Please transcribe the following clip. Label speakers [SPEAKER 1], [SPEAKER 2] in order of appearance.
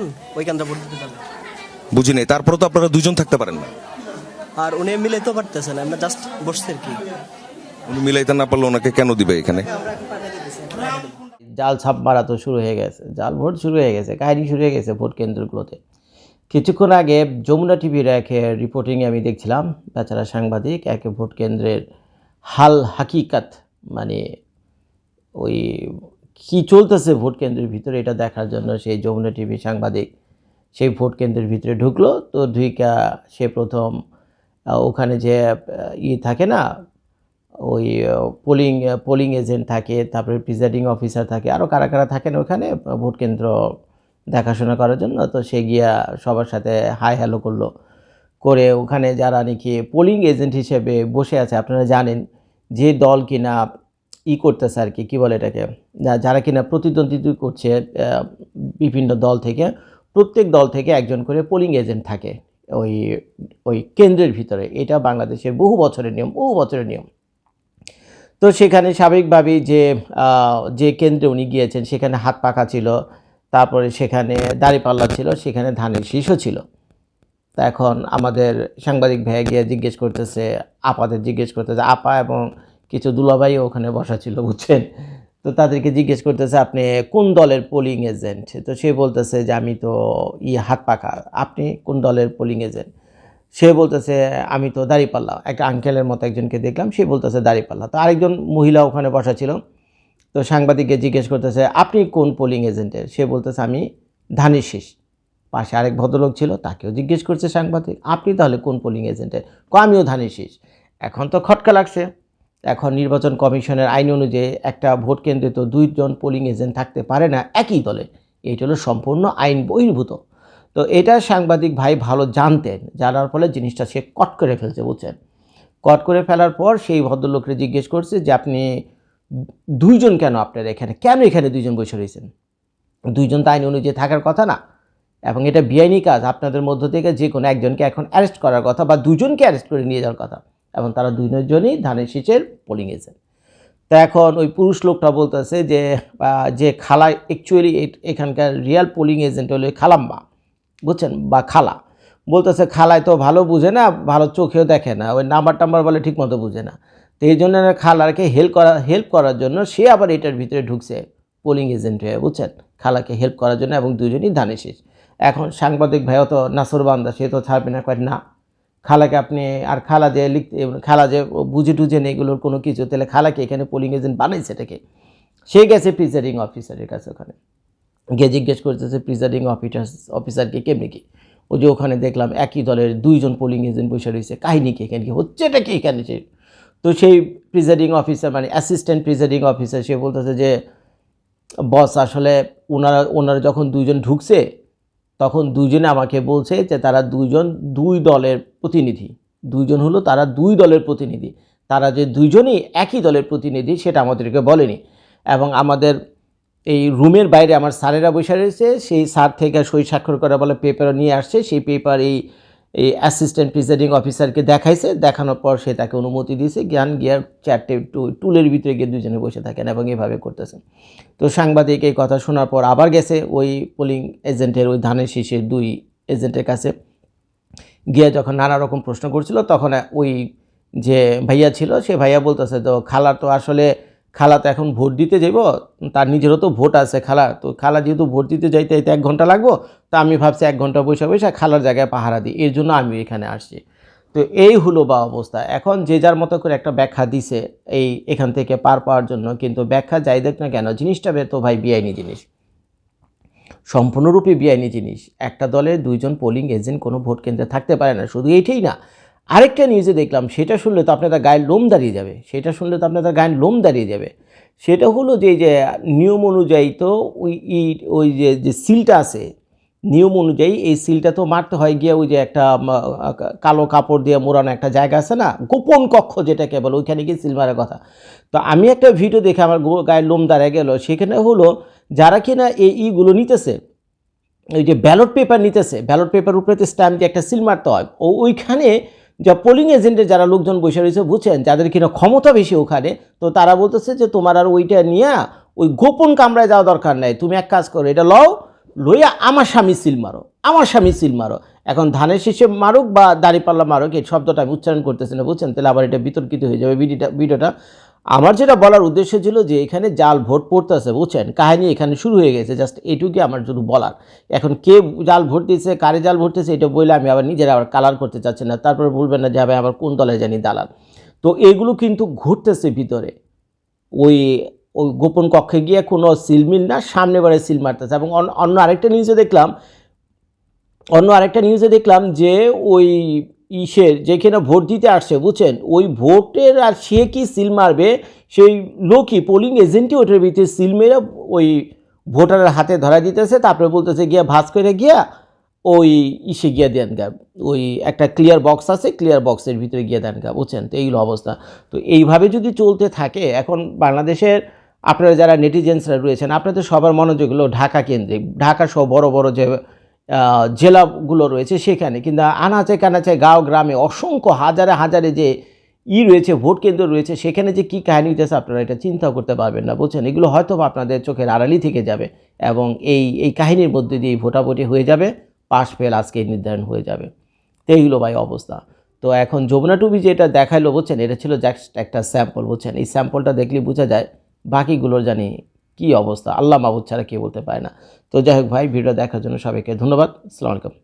[SPEAKER 1] তখন ওইখানটা ভোট দিতে পারবে
[SPEAKER 2] বুঝি নেই তারপরে তো আপনারা দুজন থাকতে পারেন না।
[SPEAKER 1] আর উনি মিলাইতেও পারতেছে না আমরা জাস্ট বসছে আর কি।
[SPEAKER 2] উনি মিলাইতে না পারলে ওনাকে কেন দিবে এখানে?
[SPEAKER 3] জাল ছাপ মারা তো শুরু হয়ে গেছে জাল ভোট শুরু হয়ে গেছে কাহিনী শুরু হয়ে গেছে ভোট কেন্দ্রগুলোতে। কিছুক্ষণ আগে যমুনা টিভির এক রিপোর্টিংয়ে আমি দেখছিলাম বেচারা সাংবাদিক এক ভোট কেন্দ্রের হাল হাকিকাত মানে ওই কি চলতেছে ভোট কেন্দ্রের ভিতরে এটা দেখার জন্য সেই যমুনা টিভি সাংবাদিক সেই ভোট কেন্দ্রের ভিতরে ঢুকলো। তো ঢুইকা সে প্রথম ওখানে যে ই থাকে না, ওই পোলিং পোলিং এজেন্ট থাকে, তারপরে প্রিজাইডিং অফিসার থাকে আরও কারা কারা থাকেন ওখানে, ভোট কেন্দ্র দেখাশোনা করার জন্য। তো সে গিয়া সবার সাথে হাই হ্যালো করল। করে ওখানে যারা নাকি পোলিং এজেন্ট হিসেবে বসে আছে, আপনারা জানেন যে দল কিনা ই করতেছে আর কি, কী বলে এটাকে? যারা কিনা প্রতিদ্বন্দ্বিতা করছে বিভিন্ন দল থেকে, প্রত্যেক দল থেকে একজন করে পোলিং এজেন্ট থাকে ওই ওই কেন্দ্রের ভিতরে। এটা বাংলাদেশের বহু বছরের নিয়ম, বহু বছরের নিয়ম। তো সেখানে স্বাভাবিকভাবেই যে যে কেন্দ্রে উনি গিয়েছেন, সেখানে হাত পাখা ছিল, তারপরে সেখানে দাড়িপাল্লা ছিল, সেখানে ধানের শীষও ছিল। তা এখন আমাদের সাংবাদিক ভাইয়া গিয়ে জিজ্ঞেস করতেছে, আপাদের জিজ্ঞেস করতেছে, আপা এবং কিছু দুলাভাইও ওখানে বসা ছিল, বুঝছেন? তো তাদেরকে জিজ্ঞেস করতেছে, আপনি কোন দলের পোলিং এজেন্ট তো সে বলতেছে যে, আমি তো ই হাত পাখা আপনি কোন দলের পোলিং এজেন্ট সে বলতেছে, আমি তো দাঁড়িপাল্লা একটা আঙ্কেলের মতো একজনকে দেখলাম, সে বলতেছে দাঁড়িপাল্লা। তো আরেকজন মহিলা ওখানে বসা ছিল, তো সাংবাদিককে জিজ্ঞেস করতেছে, আপনি কোন পোলিং এজেন্টের সে বলতেছে, আমি ধানের শীষ পাশে আরেক ভদ্রলোক ছিল, তাকেও জিজ্ঞেস করছে সাংবাদিক, আপনি তাহলে কোন পোলিং এজেন্টের আমিও ধানের শীষ এখন তো খটকা লাগছে। এখন নির্বাচন কমিশনের আইন অনুযায়ী একটা ভোট কেন্দ্রে তো দুইজন পোলিং এজেন্ট থাকতে পারে না, একই দলে। এইটা হলো সম্পূর্ণ আইন বহির্ভূত। তো এটা সাংবাদিক ভাই ভালো জানতেন, জানার ফলে জিনিসটা সে কট করে ফেলছে, বুঝছেন? কট করে ফেলার পর সেই ভদ্রলোককে জিজ্ঞেস করছে যে, আপনি দুইজন কেন আপনার এখানে? কেন এখানে দুইজন বসে রয়েছেন? দুইজন তো আইন অনুযায়ী থাকার কথা না, এবং এটা বেআইনি কাজ। আপনাদের মধ্য থেকে যে কোনো একজনকে এখন অ্যারেস্ট করার কথা বা দুজনকে অ্যারেস্ট করে নিয়ে যাওয়ার কথা। এবং তারা দুজনই ধানের শীষের পোলিং এজেন্ট তা এখন ওই পুরুষ লোকটা বলতেছে যে যে খালা অ্যাকচুয়ালি এখানকার রিয়াল পোলিং এজেন্ট হলো খালাম্মা, বুঝছেন? বা খালা। বলতেছে খালায় তো ভালো বুঝে না, ভালো চোখেও দেখে না ওই নাম্বার টাম্বার বলে ঠিক মতো বুঝে না। তো এই জন্য খালাকে হেল্প করা হেল্প করার জন্য সে আবার এটার ভিতরে ঢুকছে পোলিং এজেন্ট হয়ে, বুঝছেন? খালাকে হেল্প করার জন্য এবং দুজনই ধানে শেষ। এখন সাংবাদিক ভাইও তো নাসর বান্দা, সে তো ছাড়বে না, কয় না। খালাকে আপনি আর খালা যে লিখতে, খালা যে বুঝে টুঝে নেই এগুলোর কোনো কিছু, তাহলে খালাকে এখানে পোলিং এজেন্ট বানাইছে এটাকে? সে গেছে প্রিজাইডিং অফিসারের কাছে ওখানে। গিয়ে জিজ্ঞেস করতেছে প্রিজাইডিং অফিসার অফিসারকে কেমনি কি? ও যে ওখানে দেখলাম একই দলের দুইজন পোলিং এজেন্ট বসে রয়েছে। কাহিনী কি এখানে কি? হচ্ছে এটা কি এখানে? সে তো সেই প্রিজাইডিং অফিসার মানে অ্যাসিস্ট্যান্ট প্রিজাইডিং অফিসার সে বলতেছে যে বস আসলে ওনারা ওনারা যখন দুইজন ঢুকছে তখন দুজনে আমাকে বলছে যে তারা দুজন দুই দলের প্রতিনিধি। দুইজন হলো তারা দুই দলের প্রতিনিধি। তারা যে দুইজনই একই দলের প্রতিনিধি সেটা আমাদেরকে বলেনি। এবং আমাদের এই রুমের বাইরে আমার স্যারেরা বসে রয়েছে, সেই স্যার থেকে সই স্বাক্ষর করা বলে পেপারও নিয়ে আসছে। সেই পেপার এই এই অ্যাসিস্ট্যান্ট প্রিজাইডিং অফিসারকে দেখাইছে। দেখানোর পর সে তাকে অনুমতি দিয়েছে। জ্ঞান গিয়ার চারটে টু- টুলের ভিতরে গিয়ে দুজনে বসে থাকেন এবং এভাবে করতেছেন। তো সাংবাদিক এই কথা শোনার পর আবার গেছে ওই পোলিং এজেন্টের ওই ধানের শীষের দুই এজেন্টের কাছে। গিয়ে যখন নানা রকম প্রশ্ন করছিল, তখন ওই যে ভাইয়া ছিল, সে ভাইয়া বলতেছে, তো খালা তো আসলে খালা তো এখন ভোট দিতে যাব তার নিজেরও তো ভোট আছে খালা। তো খালা যেহেতু ভোট দিতে যাইতে যাইতে এক ঘণ্টা লাগবো, তা আমি ভাবছি এক ঘণ্টা বসে বসে খালার জায়গায় পাহারা দিই, এর জন্য আমি এখানে আসছি। তো এই হলো বা অবস্থা। এখন যে যার মতো করে একটা ব্যাখ্যা দিছে এই এখান থেকে পার পাওয়ার জন্য, কিন্তু ব্যাখ্যা যাই দেখ না কেন, জিনিসটা তো ভাই বেআইনি জিনিস। সম্পূর্ণরূপে বেআইনি জিনিস। একটা দলে দুইজন পোলিং এজেন্ট কোনো ভোট কেন্দ্রে থাকতে পারে না, শুধু এইটাই না। আরেকটা নিউজে দেখলাম, সেটা শুনলে তো আপনাদের গায়ের লোম দাঁড়িয়ে যাবে। সেটা শুনলে তো আপনাদের গায়ের লোম দাঁড়িয়ে যাবে। সেটা হলো যে যে, নিয়ম অনুযায়ী তো ওই ই- ওই যে যে সিলটা আছে, নিয়ম অনুযায়ী এই সিলটা তো মারতে হয় গিয়ে ওই যে একটা কালো কাপড় দিয়ে মোড়ানো একটা জায়গা আছে না, গোপন কক্ষ যেটাকে বলে, ওইখানে গিয়ে সিল মারার কথা। তো আমি একটা ভিডিও দেখে আমার গায়ের লোম দাঁড়িয়ে গেল। সেখানে হলো, যারা কিনা এই ইগুলো নিতেছে ওই যে ব্যালট পেপার নিতেছে ব্যালট পেপার উপরে তো স্ট্যাম্প দিয়ে একটা সিল মারতে হয়, ও ওইখানে যা পোলিং এজেন্টের যারা লোকজন বসে রয়েছে, বুঝছেন? যাদের কিনা ক্ষমতা বেশি ওখানে, তো তারা বলতেছে যে, তোমার আর ওইটা নিয়ে ওই গোপন কামরায় যাওয়া দরকার নাই। তুমি এক কাজ করো, এটা লও, লইয়া আমার স্বামী সিল মারো, আমার স্বামী সিল মারো। এখন ধানের শীষে মারুক বা দাড়িপাল্লা মারুক, এই শব্দটা আমি উচ্চারণ করতেছি না, বুঝছেন? তাহলে আবার এটা বিতর্কিত হয়ে যাবে ভিডিওটা ভিডিওটা। আমার যেটা বলার উদ্দেশ্য ছিল যে এখানে জাল ভোট পড়তেছে, বুঝছেন? কাহিনী এখানে শুরু হয়ে গেছে জাস্ট এটুকুই আমার শুধু বলার। এখন কে জাল ভোট দিচ্ছে কারে জাল ভোট দিচ্ছে এটা বলে আমি আবার নিজের আবার কালার করতে চাচ্ছি না, তারপরে বলবেন না যে আমি আবার কোন দলে জানি দালাল? তো এগুলো কিন্তু ঘুরতেছে ভিতরে। ওই ওই গোপন কক্ষে গিয়ে কোনো সিলমিল না, সামনে বারে সিল মারতেছে। এবং অন্য আরেকটা নিউজে দেখলাম, অন্য আরেকটা নিউজে দেখলাম যে ওই ইসের যেখানে ভোট দিতে আসছে, বুঝছেন? ওই ভোটের আর সে কি সিল মারবে? সেই লোকই পোলিং এজেন্টই ওটার ভিতরে সিল মেরে ওই ভোটারের হাতে ধরা দিতেছে, তারপরে বলতেছে গিয়া ভাস করে গিয়া ওই ইসে গিয়া দেন গা। ওই একটা ক্লিয়ার বক্স আছে ক্লিয়ার বক্সের ভিতরে গিয়ে দেন গা, বুঝছেন? তো এইগুলো অবস্থা। তো এইভাবে যদি চলতে থাকে, এখন বাংলাদেশের আপনারা যারা নেটিজেন্সরা রয়েছেন, আপনাদের সবার মনোযোগ হলো ঢাকা কেন্দ্রিক। ঢাকা সহ বড় বড় যে জেলাগুলো রয়েছে সেখানে। কিন্তু আনাচে কানাচে গাঁও, গ্রামে অসংখ্য হাজারে হাজারে যে ই রয়েছে, ভোট কেন্দ্র রয়েছে, সেখানে যে কী কাহিনী হইতেছে আপনারা এটা চিন্তাও করতে পারবেন না, বুঝছেন? এগুলো হয়তো আপনাদের চোখের আড়ালি থেকে যাবে এবং এই এই কাহিনীর মধ্যে দিয়ে ভোটাভুটি হয়ে যাবে, পাশ ফেল আজকে নির্ধারণ হয়ে যাবে। তো এইগুলো ভাই অবস্থা। তো এখন যমুনা টুবি যেটা দেখাইলো, বুঝছেন? এটা ছিল জাস্ট একটা স্যাম্পল বুঝছেন? এই স্যাম্পলটা দেখলে বোঝা যায়, বাকিগুলোর জানি কি অবস্থা? আল্লাহ মাহবুদ ছাড়া কেউ বলতে পারে না। তো যাই হোক ভাই ভিডিও দেখার জন্য সবাইকে ধন্যবাদ। আসসালামু আলাইকুম।